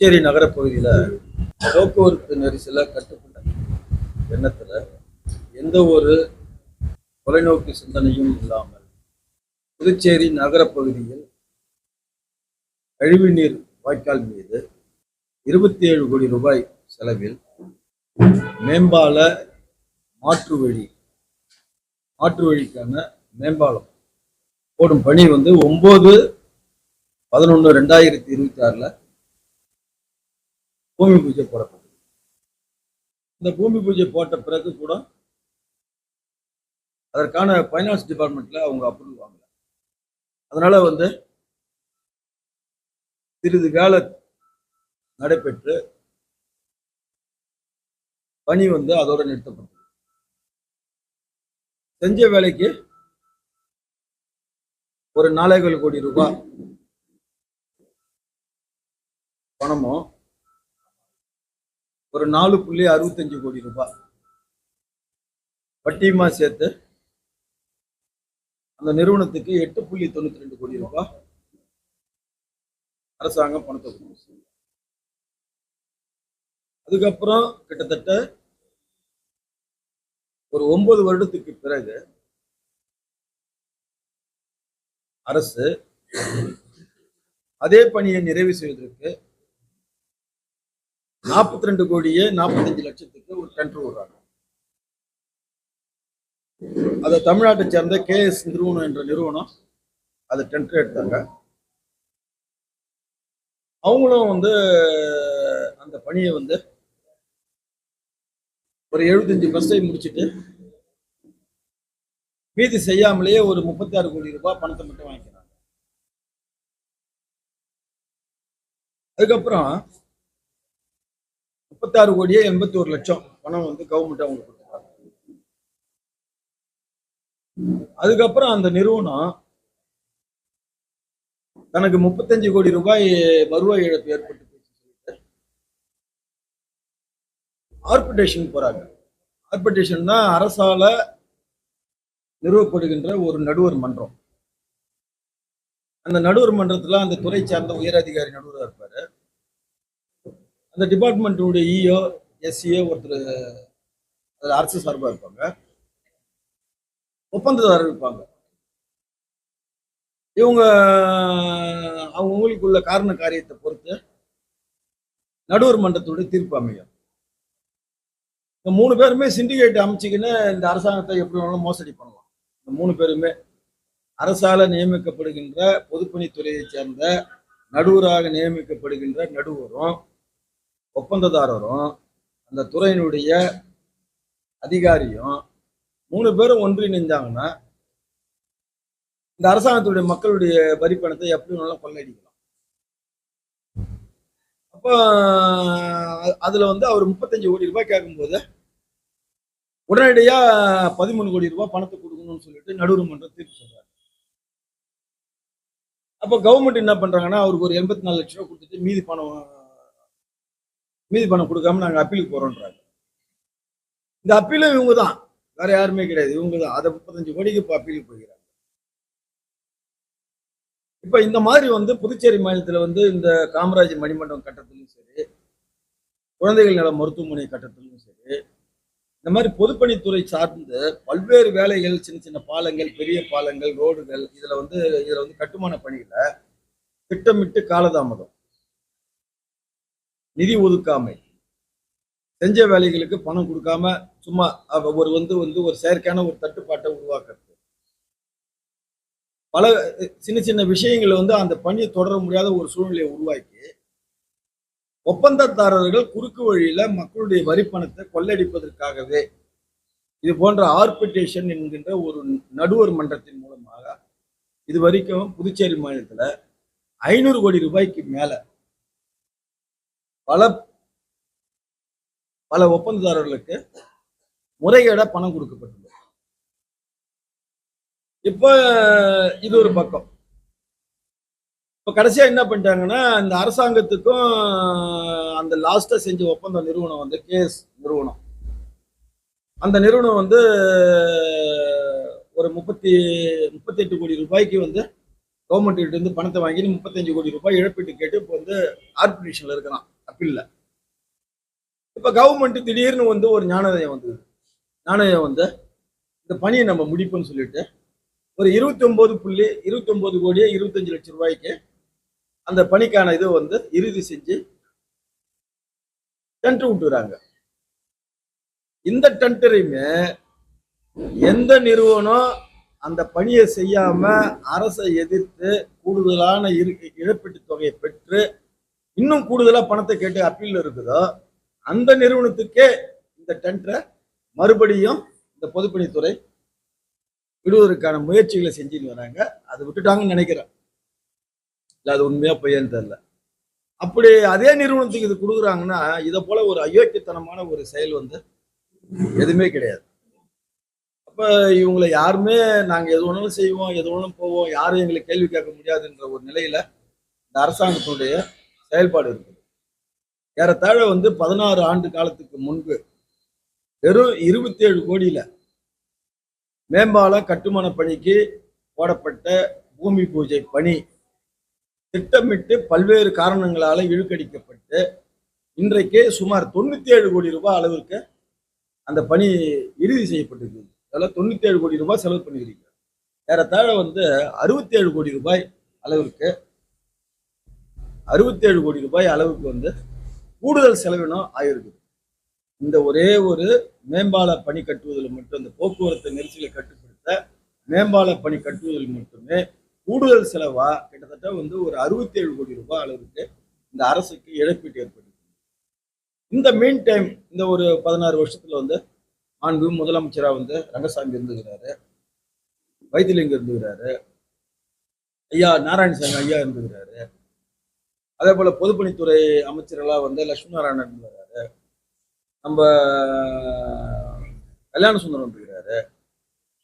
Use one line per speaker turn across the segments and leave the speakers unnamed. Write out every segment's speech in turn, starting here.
புதுச்சேரி நகரப்பகுதியில் போக்குவரத்து நெரிசலை கட்டுப்பட்ட எண்ணத்தில் எந்த ஒரு தொலைநோக்கு சிந்தனையும் இல்லாமல் புதுச்சேரி நகரப்பகுதியில் கழிவுநீர் வாய்க்கால் மீது இருபத்தி ஏழு கோடி ரூபாய் செலவில் மேம்பால மாற்று வழி மாற்று வழிக்கான மேம்பாலம் போடும் பணி வந்து ஒம்பது பதினொன்று ரெண்டாயிரத்தி இருபத்தி ஆறில் பூமி பூஜை போடப்பட்டது. இந்த பூமி பூஜை போட்ட பிறகு கூட அதற்கான ஃபைனான்ஸ் டிபார்ட்மெண்ட்ல அவங்க அப்ரூவல் வாங்கல. அதனால வந்து சிறிது வேலை நடைபெற்று பணி வந்து அதோட நிறுத்தப்பட்டது. செஞ்ச வேலைக்கு ஒரு நாலேகால் கோடி ரூபாய் பணமும் ஒரு நாலு புள்ளி அறுபத்தஞ்சு கோடி ரூபாய் வட்டியுமா சேர்த்து அந்த நிறுவனத்துக்கு எட்டு புள்ளி தொண்ணூத்தி ரெண்டு கோடி ரூபாய் அரசாங்கம் பணத்தை கொடுத்துச்சு. அதுக்கப்புறம் கிட்டத்தட்ட ஒரு ஒன்பது வருடத்துக்கு பிறகு அரசு அதே பணியை நிறைவு செய்வதற்கு நாற்பத்தி ரெண்டு கோடியே நாற்பத்தஞ்சு லட்சத்துக்கு ஒரு டெண்டர் விடுறாங்க. அதை தமிழ்நாட்டை சேர்ந்த கே எஸ் நிறுவனம் என்ற நிறுவனம் அதை டெண்டர் எடுத்தாங்க. அவங்களும் வந்து அந்த பணியை வந்து ஒரு எழுபத்தஞ்சு பர்சன்டேஜ் முடிச்சுட்டு மீதி செய்யாமலேயே ஒரு முப்பத்தி ஆறு கோடி ரூபாய் பணத்தை மட்டும் வாங்கிக்கிறாங்க. அதுக்கப்புறம் முப்பத்தாறு கோடியே எண்பத்தி ஒரு லட்சம் பணம் வந்து கவர்மெண்ட் அவங்களுக்கு கொடுத்துருக்காங்க. அதுக்கப்புறம் அந்த நிறுவனம் தனக்கு முப்பத்தஞ்சு கோடி ரூபாய் வருவாய் இழப்பு ஏற்பட்டு ஆர்பிட்டேஷன் போறாங்க. ஆர்பிடேஷன் போறாங்க அரசால நிறுவப்படுகின்ற ஒரு நடுவர் மன்றம். அந்த நடுவர் மன்றத்துல அந்த துறை சார்ந்த உயரதிகாரி நடுவராக இருப்பாரு. அந்த டிபார்ட்மெண்ட்டுடைய இஓ எஸ்சிஓ ஒருத்தர் அதில் அரசு சார்பாக இருப்பாங்க. ஒப்பந்ததாரர் இருப்பாங்க. இவங்க அவங்களுக்குள்ள காரண காரியத்தை பொறுத்து நடுவர் மன்றத்துடைய தீர்ப்பு அமையும். இந்த மூணு பேருமே சிண்டிகேட் அமைச்சிக்கின்னு இந்த அரசாங்கத்தை எப்படி வேணாலும் மோசடி பண்ணலாம். இந்த மூணு பேருமே அரசால நியமிக்கப்படுகின்ற பொதுப்பணித்துறையைச் சேர்ந்த நடுவராக நியமிக்கப்படுகின்ற நடுவரும் ஒப்பந்ததாரரும் அந்த துறையினுடைய அதிகாரியும் மூணு பேரும் ஒன்றிணைந்தாங்கன்னா இந்த அரசாங்கத்துடைய மக்களுடைய வரி பணத்தை எப்படி வேணாலும் கொள்ளையடிக்கலாம். அப்போ அதில் அதுல வந்து அவர் முப்பத்தஞ்சு கோடி ரூபாய் கேட்கும்போது உடனடியா பதிமூணு கோடி ரூபாய் பணத்தை கொடுக்கணும்னு சொல்லிட்டு நடுவர்மன்றம் தீர்ப்பு சொல்கிறார் அப்போ கவர்மெண்ட் என்ன பண்றாங்கன்னா அவருக்கு ஒரு எண்பத்தி நாலு லட்ச ரூபா கொடுத்துட்டு மீதி பணம் மீதி பணம் கொடுக்காம நாங்கள் அப்பீலுக்கு போகிறோன்றாங்க இந்த அப்பீலும் இவங்க தான் வேற யாருமே கிடையாது. இவங்க தான் அதை முப்பத்தஞ்சு கோடிக்கு இப்போ அப்பீலுக்கு போகிறாங்க. இப்போ இந்த மாதிரி வந்து புதுச்சேரி மாநிலத்தில் வந்து இந்த காமராஜ் மணிமண்டபம் கட்டத்திலும் சரி குழந்தைகள் நல மருத்துவமனை கட்டத்திலும் சரி இந்த மாதிரி பொதுப்பணித்துறை சார்ந்து பல்வேறு வேலைகள் சின்ன சின்ன பாலங்கள் பெரிய பாலங்கள் ரோடுகள் இதில் வந்து இதில் வந்து கட்டுமான பணிகளை திட்டமிட்டு காலதாமதம். நிதி ஒதுக்காமை. செஞ்ச வேலைகளுக்கு பணம் கொடுக்காம சும்மா அவ- ஒரு வந்து வந்து ஒரு செயற்கையான ஒரு தட்டுப்பாட்டை உருவாக்குறது. பல சின்ன சின்ன விஷயங்களை வந்து அந்த பணியை தொடர முடியாத ஒரு சூழ்நிலையை உருவாக்கி ஒப்பந்ததாரர்கள் குறுக்கு வழியில மக்களுடைய வரி பணத்தை கொள்ளடிப்பதற்காகவே இது போன்ற ஆர்பிட்டேஷன் என்கின்ற ஒரு நடுவர் மன்றத்தின் மூலமாக இது வரைக்கும் புதுச்சேரி மாநிலத்தில் ஐநூறு கோடி ரூபாய்க்கு மேலே பல பல ஒப்பந்ததாரர்களுக்கு முறைகேட பணம் கொடுக்கப்பட்டது. இப்ப இது ஒரு பக்கம். இப்ப கடைசியா என்ன பண்ணிட்டாங்கன்னா இந்த அரசாங்கத்துக்கும் அந்த லாஸ்டா செஞ்ச ஒப்பந்த நிறுவனம் வந்து கேஸ் நிறுவனம். அந்த நிறுவனம் வந்து ஒரு முப்பத்தி முப்பத்தி எட்டு கோடி ரூபாய்க்கு வந்து கவர்மெண்ட் கிட்ட இருந்து பணத்தை வாங்கி முப்பத்தஞ்சு கோடி ரூபாய் இழப்பீட்டு கேட்டு இப்போ வந்து ஆர்பிட்ரேஷன்ல இருக்கிறான். அப்பீல்ல இப்ப கவர்மெண்ட் திடீர்னு வந்து ஒரு ஞானோதயம் வந்தது. ஞானோதயம் வந்து இந்த பணியை நம்ம முடிப்போம்னு சொல்லிட்டு ஒரு இருபத்தி ஒன்பது புள்ளி இருபத்தி ஒன்பது கோடியே இருபத்தஞ்சு லட்சம் ரூபாய்க்கு அந்த பணிக்கான இது வந்து இறுதி செஞ்சு டென்ட் விட்டுறாங்க இந்த டெண்டரையுமே எந்த நிறுவனம் அந்த பணியை செய்யாம அரசை எதிர்த்து கூடுதலான இழப்பீட்டு இழப்பீட்டுத் தொகையை பெற்று இன்னும் கூடுதலா பணத்தை கேட்டு அப்பீல் இருக்குதோ அந்த நிறுவனத்துக்கே இந்த டெண்டரை மறுபடியும் இந்த பொதுப்பணித்துறை விடுவதற்கான முயற்சிகளை செஞ்சுன்னு வராங்க. அதை விட்டுட்டாங்கன்னு நினைக்கிறேன். இல்லை அது உண்மையா பொய்யான்னு தெரில அப்படி அதே நிறுவனத்துக்கு இது கொடுக்குறாங்கன்னா இதை போல ஒரு அயோக்கியத்தனமான ஒரு செயல் வந்து எதுவுமே கிடையாது. அப்ப இவங்களை யாருமே நாங்க எது வேணாலும் செய்வோம் எது வேணாலும் போவோம் யாரும் எங்களை கேள்வி கேட்க முடியாதுன்ற ஒரு நிலையில இந்த அரசாங்கத்தினுடைய செயல்பாடு இருக்குது. ஏறத்தாழ வந்து பதினாறு ஆண்டு காலத்துக்கு முன்பு வெறும் இருபத்தி ஏழு கோடியில் மேம்பாலம் கட்டுமான பணிக்கு போடப்பட்ட பூமி பூஜை பணி திட்டமிட்டு பல்வேறு காரணங்களால் இழுக்கடிக்கப்பட்டு இன்றைக்கு சுமார் தொண்ணூற்றி ஏழு கோடி ரூபாய் அளவிற்கு அந்த பணி இறுதி செய்யப்பட்டிருக்கு அதெல்லாம் தொண்ணூற்றி ஏழு கோடி ரூபாய் செலவு பண்ணியிருக்கிறார் ஏறத்தாழ வந்து அறுபத்தி ஏழு கோடி ரூபாய் அளவிற்கு அறுபத்தேழு கோடி ரூபாய் அளவுக்கு வந்து கூடுதல் செலவினம் ஆகிருக்குது இந்த ஒரே ஒரு மேம்பால பணி கட்டுவதில் மட்டும் இந்த போக்குவரத்து நெரிசலை கட்டுப்படுத்த மேம்பால பணி கட்டுவதில் மட்டுமே கூடுதல் செலவா? கிட்டத்தட்ட வந்து ஒரு அறுபத்தேழு கோடி ரூபாய் அளவுக்கு இந்த அரசுக்கு இழப்பீட்டு ஏற்பட்டு இந்த மீன் டைம் இந்த ஒரு பதினாறு வருஷத்துல வந்து மாண்பு முதலமைச்சராக வந்து ரங்கசாமி இருந்துகிறாரு வைத்திலிங்கம் இருந்துகிறாரு ஐயா நாராயணசாமி ஐயா இருந்துகிறாரு. அதே போல பொதுப்பணித்துறை அமைச்சர்களாக வந்து லட்சுமி நாராயணன் இருந்துகிறாரு நம்ம கல்யாண சுந்தரம் இருக்கிறாரு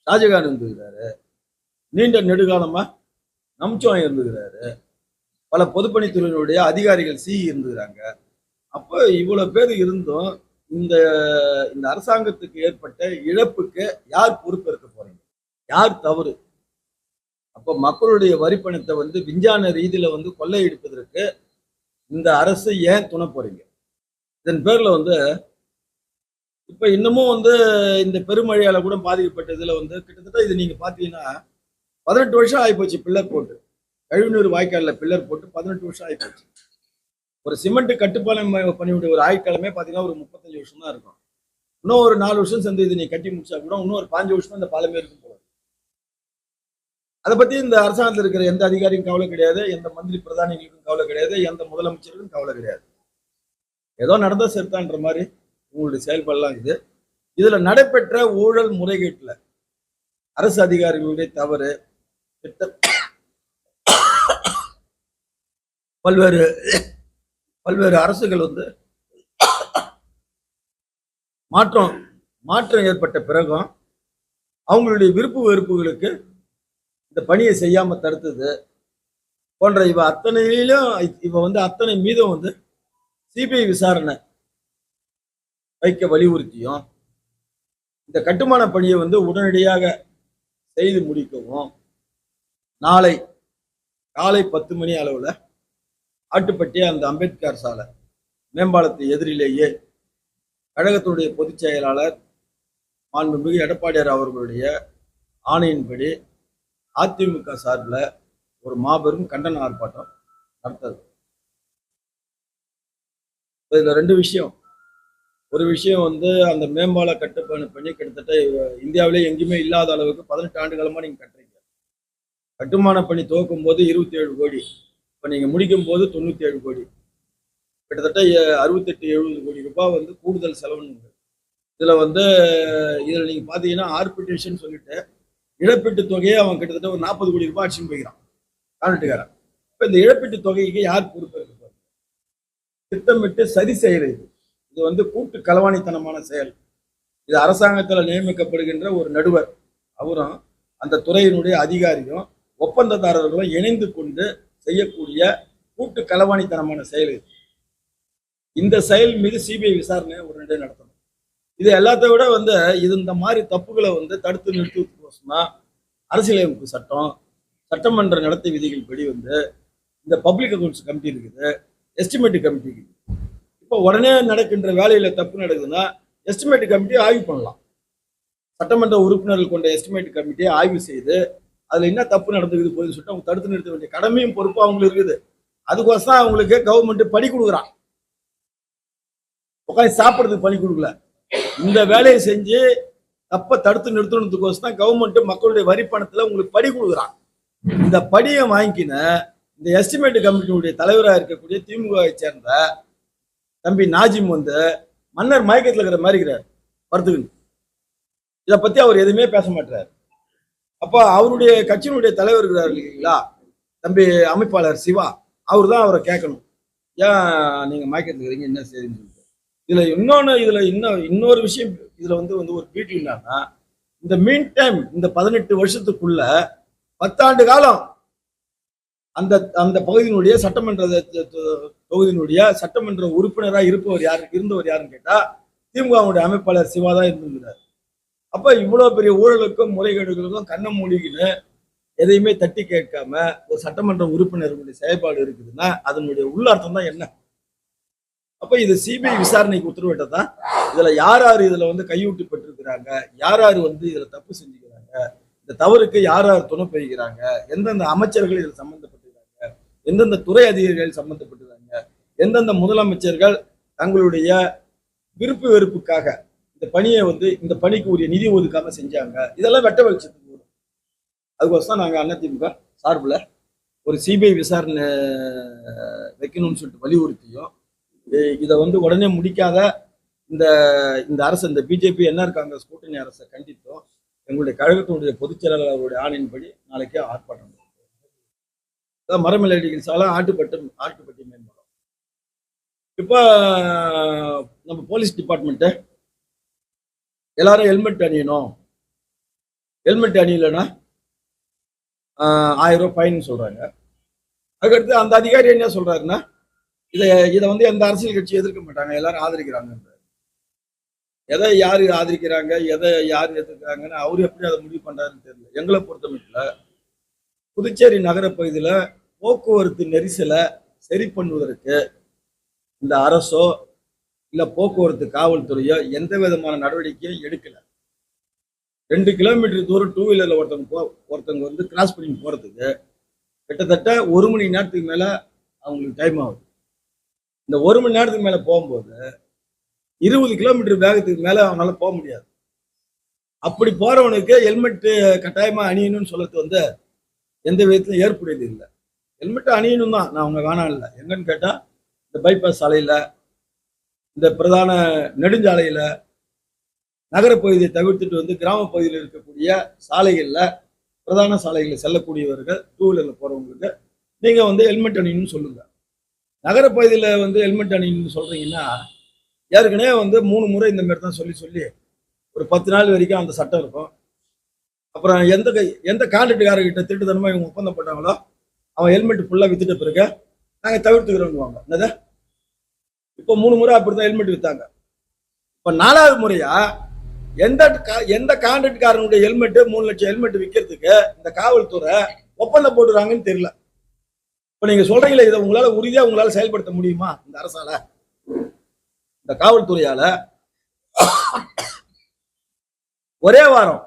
ஷாஜகான் இருந்துக்கிறாரு நீண்ட நெடுகாலமா நம்சம் இருந்துகிறாரு பல பொதுப்பணித்துறையினுடைய அதிகாரிகள் சி இருந்துக்கிறாங்க அப்போ இவ்வளவு பேர் இருந்தும் இந்த இந்த அரசாங்கத்துக்கு ஏற்பட்ட இழப்புக்கு யார் பொறுப்பேற்க போறீங்க? யார் தவறு? அப்போ மக்களுடைய வரிப்பணத்தை வந்து விஞ்ஞான ரீதியில வந்து கொள்ளையடிப்பதற்கு இந்த அரசு ஏன் துணை போறீங்க? இதன் பேர்ல வந்து இப்ப இன்னமும் வந்து இந்த பெருமழையால கூட பாதிக்கப்பட்ட இதுல வந்து கிட்டத்தட்ட இது நீங்க பாத்தீங்கன்னா பதினெட்டு வருஷம் ஆயிப்போச்சு பில்லர் போட்டு. கழிவுநீர் வாய்க்காலில் பில்லர் போட்டு பதினெட்டு வருஷம் ஆகிப்போச்சு ஒரு சிமெண்ட் கட்டுப்பாலம் பண்ணிவிட்டு ஒரு ஆய்க்காலமே பார்த்தீங்கன்னா ஒரு முப்பத்தஞ்சு வருஷம் தான் இருக்கும். இன்னும் ஒரு நாலு வருஷம் சேர்ந்து இது நீ கட்டி முடிச்சா கூட இன்னும் ஒரு பாஞ்சு வருஷம் இந்த பாலமே இருக்கும் அதை பத்தி இந்த அரசாங்கத்தில் இருக்கிற எந்த அதிகாரியும் கவலை கிடையாது எந்த மந்திரி பிரதானிகளுக்கும் கவலை கிடையாது எந்த முதலமைச்சருக்கும் கவலை கிடையாது. ஏதோ நடந்த சேர்த்தான்ற மாதிரி உங்களுடைய செயல்பாடுலாம் இது இதுல நடைபெற்ற ஊழல் முறைகேட்டில் அரசு அதிகாரிகளுடைய தவறு திட்ட பல்வேறு பல்வேறு அரசுகள் வந்து மாற்றம் மாற்றம் ஏற்பட்ட பிறகும் அவங்களுடைய விருப்பு வெறுப்புகளுக்கு இந்த பணியை செய்யாமல் தடுத்தது. போன்ற இவ அத்தனையிலும் இவ வந்து அத்தனை மீதும் வந்து சிபிஐ விசாரணை வைக்க வலியுறுத்தியும் இந்த கட்டுமான பணியை வந்து உடனடியாக செய்து முடிக்கவும் நாளை காலை பத்து மணி அளவில் ஆட்டுப்பட்டி அந்த அம்பேத்கர் சாலை மேம்பாலத்து எதிரிலேயே கழகத்தினுடைய பொதுச் செயலாளர் மாண்புமிகு எடப்பாடியார் அவர்களுடைய ஆணையின்படி அதிமுக சார்பில் ஒரு மாபெரும் கண்டன ஆர்ப்பாட்டம் நடத்தது இதில் ரெண்டு விஷயம். ஒரு விஷயம் வந்து அந்த மேம்பால கட்டுப்பாடு பண்ணி கிட்டத்தட்ட இந்தியாவிலே எங்கேயுமே இல்லாத அளவுக்கு பதினெட்டு ஆண்டு காலமா நீங்க கட்டுறீங்க. கட்டுமான பணி துவக்கும் போது இருபத்தி ஏழு கோடி. இப்போ நீங்க முடிக்கும் போது தொண்ணூத்தி ஏழு கோடி. கிட்டத்தட்ட அறுபத்தெட்டு எழுபது கோடி ரூபாய் வந்து கூடுதல் செலவுன்னு இதுல வந்து இதில் நீங்க பார்த்தீங்கன்னா ஆர்பிட்டேஷன் சொல்லிட்டு இழப்பீட்டு தொகையை அவன் கிட்டத்தட்ட ஒரு நாற்பது கோடி ரூபாய் அடிச்சுன்னு போய்க்கிறான். கான்ட்ராக்டுக்காரன் இப்ப இந்த இழப்பீட்டு தொகைக்கு யார் பொறுப்பு இருக்கு திட்டமிட்டு சரி செய்யறது இது. இது வந்து கூட்டு களவாணித்தனமான செயல். இது அரசாங்கத்துல நியமிக்கப்படுகின்ற ஒரு நடுவர். அவரும் அந்த துறையினுடைய அதிகாரியும் ஒப்பந்ததாரர்களும் இணைந்து கொண்டு செய்யக்கூடிய கூட்டு களவாணித்தனமான செயல் இது. இந்த செயல் மீது சிபிஐ விசாரணை உடனடியாக நடத்தணும். இது எல்லாத்த விட வந்து இது இந்த மாதிரி தப்புகளை வந்து தடுத்து நிறுத்து நிறுத்துவதற்கோசமா அரசியலமைப்பு சட்டம் சட்டமன்ற நடத்தை விதிகள் படி வந்து இந்த பப்ளிக் அக்கௌண்ட்ஸ் கமிட்டி இருக்குது எஸ்டிமேட் கமிட்டி இருக்குது. இப்போ உடனே நடக்கின்ற வேலையில தப்பு நடக்குதுன்னா எஸ்டிமேட் கமிட்டியை ஆய்வு பண்ணலாம். சட்டமன்ற உறுப்பினர்கள் கொண்ட எஸ்டிமேட் கமிட்டியை ஆய்வு செய்து அதுல என்ன தப்பு நடந்துக்குது போய் சொல்லிட்டு அவங்க தடுத்து நிறுத்த வேண்டிய கடமையும் பொறுப்பும் அவங்களுக்கு இருக்குது. அதுக்கோசரம் அவங்களுக்கு கவர்மெண்ட் பணி கொடுக்குறான் உட்காந்து சாப்பிட்றதுக்கு பணி கொடுக்கல. இந்த வேலையை செஞ்சு தப்ப தடுத்து நிறுத்தணுன்றதுக்கோசம் தான் கவர்மெண்ட் மக்களுடைய வரி பணத்துல உங்களுக்கு படி கொடுக்குறான் இந்த படியை வாங்கிக்கின இந்த எஸ்டிமேட் கமிட்டியுடைய தலைவராக இருக்கக்கூடிய திமுகவை சேர்ந்த தம்பி நாஜிம் வந்து மன்னர் மயக்கத்தில் இருக்கிற மாதிரி இருக்கிறார். படுத்துக்கணும் இதை பத்தி அவர் எதுவுமே பேச மாட்டார் அப்போ அவருடைய கட்சியினுடைய தலைவர் இருக்கிறார் இல்லைங்களா? தம்பி அமைப்பாளர் சிவா. அவர் தான் அவரை கேட்கணும். ஏன் நீங்க மயக்கத்தில் இருக்கிறீங்க? என்ன செய்யுங்க இதுல இன்னொன்னு இதுல இன்னும் இன்னொரு விஷயம் இதுல வந்து வந்து ஒரு பீட்டி என்னன்னா இந்த மீன் டைம் இந்த பதினெட்டு வருஷத்துக்குள்ள பத்தாண்டு காலம் அந்த அந்த பகுதியினுடைய சட்டமன்ற தொ- தொகுதியினுடைய சட்டமன்ற உறுப்பினரா இருப்பவர் யாரு இருந்தவர் யாருன்னு கேட்டா திமுகவுடைய அமைப்பாளர் சிவா தான் இருந்திருக்கிறார் அப்ப இவ்வளவு பெரிய ஊழலுக்கும் முறைகேடுகளுக்கும் கண்ண மூடிக்கின்னு எதையுமே தட்டி கேட்காம ஒரு சட்டமன்ற உறுப்பினர்களுடைய செயல்பாடு இருக்குதுன்னா அதனுடைய உள்ளார்த்தம் தான் என்ன? அப்ப இது சிபிஐ விசாரணைக்கு உத்தரவிட்டதா? இதுல யார் யார் இதுல வந்து கையூட்டு பெற்றிருக்கிறாங்க யார் யார் வந்து இதுல தப்பு செஞ்சுக்கிறாங்க? இந்த தவறுக்கு யார் யார் துணை பெய்கிறாங்க எந்தெந்த அமைச்சர்கள் இதில் சம்பந்தப்பட்டிருக்காங்க? எந்தெந்த துறை அதிகாரிகள் சம்பந்தப்பட்டிருக்காங்க? எந்தெந்த முதலமைச்சர்கள் தங்களுடைய விருப்பு வெறுப்புக்காக இந்த பணியை வந்து இந்த பணிக்கு உரிய நிதி ஒதுக்காம செஞ்சாங்க? இதெல்லாம் வெட்ட வெளிச்சத்துக்கு வரும். அதுக்கோசம் நாங்க அதிமுக சார்பில் ஒரு சிபிஐ விசாரணை வைக்கணும்னு சொல்லிட்டு வலியுறுத்தியும் இதை வந்து உடனே முடிக்காத இந்த இந்த அரசு இந்த பிஜேபி என்ஆர் காங்கிரஸ் கூட்டணி அரசை கண்டித்தோம் எங்களுடைய கழகத்தினுடைய பொதுச் செயலாளர் அவருடைய ஆணையின்படி நாளைக்கே ஆர்ப்பாட்டம் அதான் மரமில்லடிகள் சாலை ஆட்டுப்பட்டு ஆட்டுப்பட்டி மேம்படும் இப்போ நம்ம போலீஸ் டிபார்ட்மெண்ட்டு எல்லாரும் ஹெல்மெட் அணியணும். ஹெல்மெட் அணியலைன்னா ஆயிரம் ரூபாய் ஃபைன் சொல்கிறாங்க அதுக்கடுத்து அந்த அதிகாரி என்ன சொல்கிறாருன்னா இதை இதை வந்து எந்த அரசியல் கட்சி எதிர்க்க மாட்டாங்க. எல்லாரும் ஆதரிக்கிறாங்க. எதை யார் ஆதரிக்கிறாங்க? எதை யார் எதிர்க்கிறாங்கன்னு அவர் எப்படி அதை முடிவு பண்ணுறாருன்னு தெரியல. எங்களை பொறுத்த மட்டும் புதுச்சேரி நகர போக்குவரத்து நெரிசலை சரி பண்ணுவதற்கு இந்த அரசோ இல்லை போக்குவரத்து காவல்துறையோ எந்த விதமான நடவடிக்கையும் எடுக்கலை. ரெண்டு கிலோமீட்டர் தூரம் டூ வீலரில் ஒருத்தவங்க போ ஒருத்தவங்க வந்து கிராஸ் பண்ணி போகிறதுக்கு கிட்டத்தட்ட ஒரு மணி நேரத்துக்கு மேலே அவங்களுக்கு டைம் ஆகுது. இந்த ஒரு மணி நேரத்துக்கு மேல போகும்போது இருபது கிலோமீட்டர் வேகத்துக்கு மேல அவனால போக முடியாது. அப்படி போறவனுக்கு ஹெல்மெட்டு கட்டாயமா அணியணும்னு சொல்றது வந்து எந்த விதத்திலும் ஏற்புடையது இல்லை. ஹெல்மெட் அணியணும் தான். நான் அவங்க வேணாம் இல்லை. எங்கன்னு கேட்டா இந்த பைபாஸ் சாலையில இந்த பிரதான நெடுஞ்சாலையில நகரப்பகுதியை தவிர்த்துட்டு வந்து கிராம பகுதியில் இருக்கக்கூடிய சாலைகளில் பிரதான சாலைகளில் செல்லக்கூடியவர்கள் டூ வீலரில் போறவங்களுக்கு நீங்க வந்து ஹெல்மெட் அணியணும்னு சொல்லுங்க. நகரப்பகுதியில் வந்து ஹெல்மெட் அணின்னு சொல்கிறீங்கன்னா ஏற்கனவே வந்து மூணு முறை இந்த மாதிரி தான் சொல்லி சொல்லி ஒரு பத்து நாள் வரைக்கும் அந்த சட்டம் இருக்கும். அப்புறம் எந்த கை எந்த கான்ட்ராக்டுக்காரர்கிட்ட திருட்டுத்தனமாக இவங்க ஒப்பந்தம் போட்டாங்களோ அவன் ஹெல்மெட் ஃபுல்லாக வித்துட்ட பிறகு நாங்கள் தவிர்த்துக்கிறோம்னுவாங்க. என்னது? இப்போ மூணு முறை அப்படி தான் ஹெல்மெட் வித்தாங்க. இப்போ நாலாவது முறையாக எந்த எந்த கான்ட்ராக்ட்காரனுடைய ஹெல்மெட்டு மூணு லட்சம் ஹெல்மெட் விற்கிறதுக்கு இந்த காவல்துறை ஒப்பந்தம் போட்டுறாங்கன்னு தெரியல. இப்போ நீங்க சொல்றீங்களே இதை உங்களால உறுதியா உங்களால செயல்படுத்த முடியுமா இந்த அரசால? இந்த காவல்துறையால? ஒரே வாரம்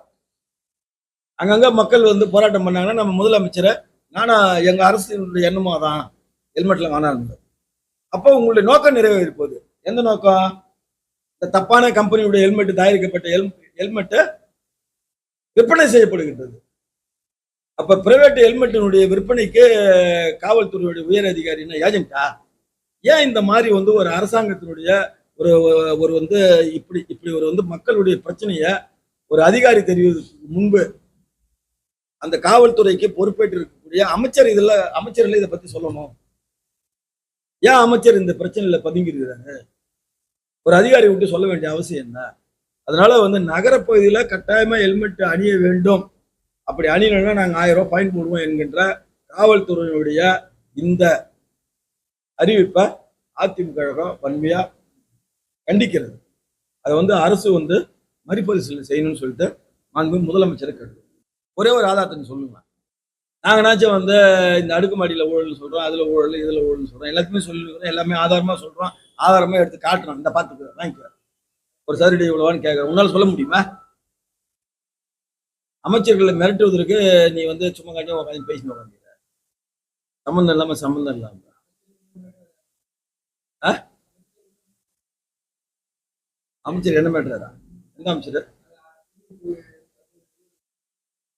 அங்கங்க மக்கள் வந்து போராட்டம் பண்ணாங்கன்னா நம்ம முதலமைச்சரை நானா எங்க அரசினுடைய எண்ணமா தான் ஹெல்மெட்ல வேணாம் அப்போ உங்களுடைய நோக்கம் நிறைவேறி போகுது. எந்த நோக்கம்? இந்த தப்பான கம்பெனியுடைய ஹெல்மெட் தயாரிக்கப்பட்ட ஹெல்மெட் விற்பனை செய்யப்படுகின்றது. அப்ப பிரைவேட் ஹெல்மெட்டினுடைய விற்பனைக்கு காவல்துறையுடைய உயர் அதிகாரின்னா ஏஜென்ட்டா ஏன் இந்த மாதிரி வந்து ஒரு அரசாங்கத்தினுடைய ஒரு ஒரு வந்து இப்படி இப்படி ஒரு வந்து மக்களுடைய பிரச்சனைய ஒரு அதிகாரி தெரிவதற்கு முன்பு அந்த காவல்துறைக்கு பொறுப்பேற்று இருக்கக்கூடிய அமைச்சர் இதில் அமைச்சர்கள் இதை பத்தி சொல்லணும். ஏன் அமைச்சர் இந்த பிரச்சனையில பதுங்கி ஒரு அதிகாரி விட்டு சொல்ல வேண்டிய அவசியம் என்ன? அதனால வந்து நகரப்பகுதியில கட்டாயமா ஹெல்மெட் அணிய வேண்டும். அப்படி அணியணும்னா நாங்கள் ஆயிரம் ரூபாய் ஃபைன் போடுவோம் என்கின்ற காவல்துறையினுடைய இந்த அறிவிப்பை அதிமுக கழகம் வன்மையாக கண்டிக்கிறது. அதை வந்து அரசு வந்து மறுபரிசீலனை செய்யணும்னு சொல்லிட்டு மாண்பு முதலமைச்சர் கேட்டு ஒரே ஒரு ஆதாரத்தை சொல்லுங்க. நாங்கனாச்சும் வந்து இந்த அடுக்குமாடியில் ஊழல் சொல்கிறோம் அதில் ஊழல் இதில் ஊழல் சொல்கிறோம் எல்லாத்தையுமே சொல்லிருக்கிறோம் எல்லாமே ஆதாரமாக சொல்கிறோம் ஆதாரமாக எடுத்து காட்டுறோம். இந்த பார்த்துக்கிறோம் வாங்கிக்கிறோம் ஒரு சதுரடி இவ்வளோவான்னு கேட்குறேன் உன்னால் சொல்ல முடியுமா? அமைச்சர்களை மிரட்டுவதற்கு நீ வந்து சும்மா காட்டி உட்காந்து பேசிட்டு உட்காந்துக்கிற சம்மந்தம் இல்லாம சம்மந்தம் இல்லாம. ஆ? அமைச்சர் என்ன மேட்டுறாரா எந்த அமைச்சர்?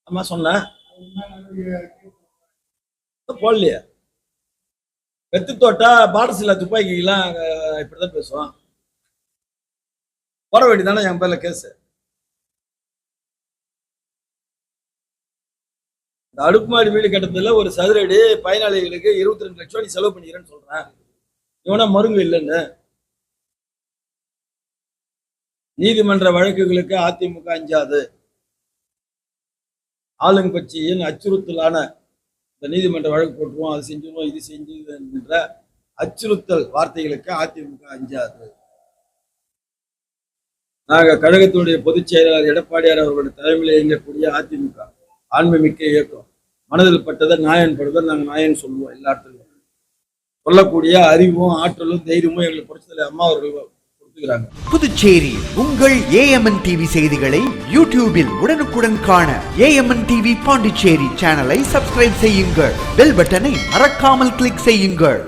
அம்மா சொன்ன? போடலையே. வெத்து தோட்டா பாடசில துப்பாக்கிலாம் அஹ், இப்படிதான் பேசுவோம் போட வேண்டியதானே என் பேர்ல கேஸ் இந்த அடுக்குமாடி வீடு கட்டத்தில் ஒரு சதுரடி பயனாளிகளுக்கு இருபத்தி ரெண்டு லட்சம் நீ செலவு பண்ணிக்கிறேன்னு சொல்றேன். இவனா மருங்கு இல்லைன்னு. நீதிமன்ற வழக்குகளுக்கு அதிமுக அஞ்சாது. ஆளுங்கட்சியின் அச்சுறுத்தலான இந்த நீதிமன்ற வழக்கு போட்டுருவோம். அது செஞ்சிருவோம் இது செஞ்சு என்ற அச்சுறுத்தல் வார்த்தைகளுக்கு அதிமுக அஞ்சாது. நாங்க கழகத்தினுடைய பொதுச் செயலாளர் எடப்பாடியார் அவர்களுடைய தலைமையில் இயங்கக்கூடிய அதிமுக. ஆண்மைமிக்க இயக்கம். மனதில் பட்டதை நாயன் படுவதை நாங்கள் நாயன் சொல்லுவோம் எல்லா இடத்துலையும் சொல்லக்கூடிய அறிவும் ஆற்றலும் தைரியமும் எங்களுக்கு புரட்சித்தலை அம்மா அவர்கள் கொடுத்துக்கிறாங்க.
புதுச்சேரி உங்கள் ஏஎம்என் டிவி செய்திகளை யூடியூபில் உடனுக்குடன் காண ஏஎம்என் டிவி பாண்டிச்சேரி சேனலை சப்ஸ்கிரைப் செய்யுங்கள். பெல் பட்டனை மறக்காமல் கிளிக் செய்யுங்கள்.